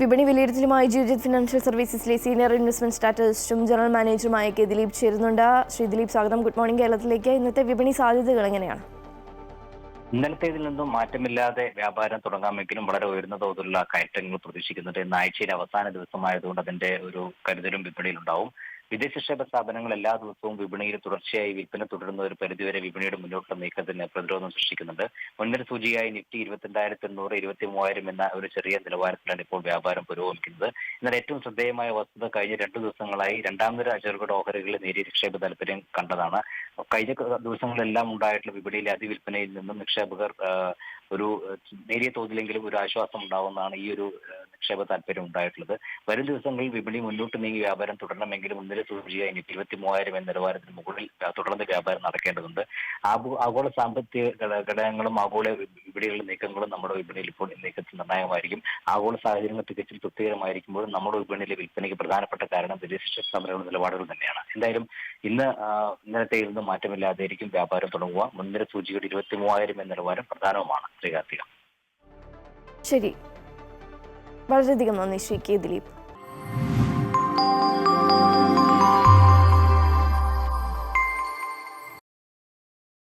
വിപണി വിലയിരുത്തലുമായി ജിയോജിത് ഫിനാൻഷ്യൽ സർവീസസിലെ സീനിയർ ഇൻവെസ്റ്റ്മെന്റ് സ്ട്രാറ്റജിസ്റ്റും ജനറൽ മാനേജറുമായ കെ ദിലീപ് ചേരുന്നുണ്ട്. ശ്രീ ദിലീപ് സ്വാഗതം. ഗുഡ് മോർണിംഗ് കേരളത്തിലേക്ക്. ഇന്നത്തെ വിപണി സാധ്യതകൾ എങ്ങനെയാണ്? ഇന്നലത്തേതിൽ നിന്നും മാറ്റമില്ലാതെ വ്യാപാരം തുടങ്ങാമെങ്കിലും വളരെ ഉയർന്ന തോതിലുള്ള കയറ്റങ്ങൾ പ്രതീക്ഷിക്കുന്നുണ്ട്. ഇന്ന് ആഴ്ചയിലെ അവസാന ദിവസമായതുകൊണ്ട് അതിന്റെ ഒരു കരുതലും വിപണിയിലുണ്ടാവും. വിദേശ നിക്ഷേപ സ്ഥാപനങ്ങൾ എല്ലാ ദിവസവും വിപണിയിൽ തുടർച്ചയായി വിൽപ്പന തുടരുന്ന ഒരു പരിധിവരെ വിപണിയുടെ മുന്നോട്ടുള്ള നീക്കത്തിന് പ്രതിരോധം സൃഷ്ടിക്കുന്നുണ്ട്. മുൻനിര സൂചികയായി നിഫ്റ്റി ഇരുപത്തിരണ്ടായിരത്തി എണ്ണൂറ് ഇരുപത്തി മൂവായിരം എന്ന ഒരു ചെറിയ നിലവാരത്തിലാണ് ഇപ്പോൾ വ്യാപാരം പുരോഗമിക്കുന്നത്. എന്നാൽ ഏറ്റവും ശ്രദ്ധേയമായ വസ്തുത കഴിഞ്ഞ രണ്ടു ദിവസങ്ങളായി രണ്ടാം നിര ചെറുകിട ഓഹരികളിൽ നേരിയ നിക്ഷേപ താല്പര്യം കണ്ടതാണ്. കഴിഞ്ഞ ദിവസങ്ങളിലെല്ലാം ഉണ്ടായിട്ടുള്ള വിപണിയിലെ അതിവിൽപ്പനയിൽ നിന്നും നിക്ഷേപകർ ഒരു നേരിയ തോതിലെങ്കിലും ഒരു ആശ്വാസം ഉണ്ടാവുന്നതാണ് ഈ ഒരു നിക്ഷേപ താല്പര്യം ഉണ്ടായിട്ടുള്ളത്. വരും ദിവസങ്ങളിൽ വിപണി മുന്നോട്ട് നീങ്ങി വ്യാപാരം തുടരണമെങ്കിലും മുന്നിലെ സൂചികയായി ഇനി ഇരുപത്തി മൂവായിരം എന്ന നിലവാരത്തിന് മുകളിൽ തുടർന്ന് വ്യാപാരം നടക്കേണ്ടതുണ്ട്. ആഗോ- ആഗോള സാമ്പത്തിക ഘട- ഘടകങ്ങളും ആഗോള വി- നീക്കങ്ങളും നമ്മുടെ വിപണിയിൽ ഇപ്പോൾ നീക്കത്തിൽ നിർണായകമായിരിക്കും. ആഗോള സാഹചര്യങ്ങൾ തികച്ചും തൃപ്തികരമായിരിക്കുമ്പോഴും നമ്മുടെ വിപണിയിലെ വിൽപ്പനയ്ക്ക് പ്രധാനപ്പെട്ട കാരണം വിദേശ സംരംഭ നിലപാടുകൾ തന്നെയാണ്. എന്തായാലും ഇന്ന് ഇന്നലത്തെ ഇരുന്ന് മാറ്റമില്ലാതെയായിരിക്കും വ്യാപാരം തുടങ്ങുക. മുൻനിര സൂചികയുടെ ഇരുപത്തി മൂവായിരം എന്ന നിലവാരം പ്രധാനവുമാണ്. ശ്രീകാർത്തിക. ശരി. വളരെയധികം നന്ദി ശ്രീ കെ ദിലീപ്